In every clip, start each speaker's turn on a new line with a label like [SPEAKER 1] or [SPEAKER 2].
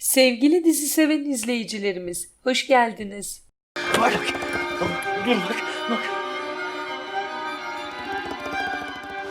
[SPEAKER 1] Sevgili dizi seven izleyicilerimiz, hoş geldiniz.
[SPEAKER 2] Bak, bak, dur bak, bak.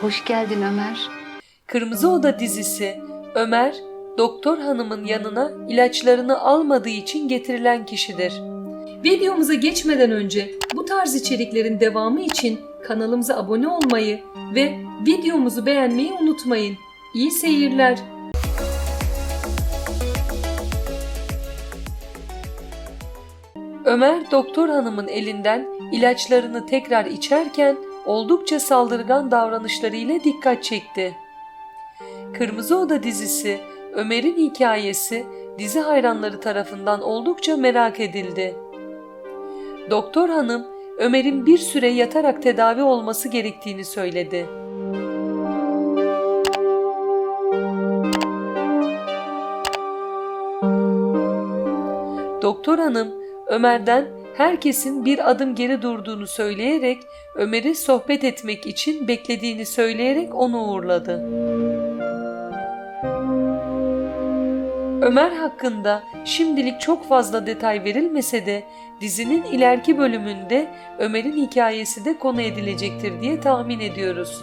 [SPEAKER 3] Hoş geldin Ömer.
[SPEAKER 1] Kırmızı Oda dizisi Ömer, doktor hanımın yanına ilaçlarını almadığı için getirilen kişidir. Videomuza geçmeden önce bu tarz içeriklerin devamı için kanalımıza abone olmayı ve videomuzu beğenmeyi unutmayın. İyi seyirler. Ömer doktor hanımın elinden ilaçlarını tekrar içerken oldukça saldırgan davranışlarıyla dikkat çekti. Kırmızı Oda dizisi Ömer'in hikayesi dizi hayranları tarafından oldukça merak edildi. Doktor hanım Ömer'in bir süre yatarak tedavi olması gerektiğini söyledi. Doktor hanım Ömer'den herkesin bir adım geri durduğunu söyleyerek Ömer'i sohbet etmek için beklediğini söyleyerek onu uğurladı. Ömer hakkında şimdilik çok fazla detay verilmese de dizinin ileriki bölümünde Ömer'in hikayesi de konu edilecektir diye tahmin ediyoruz.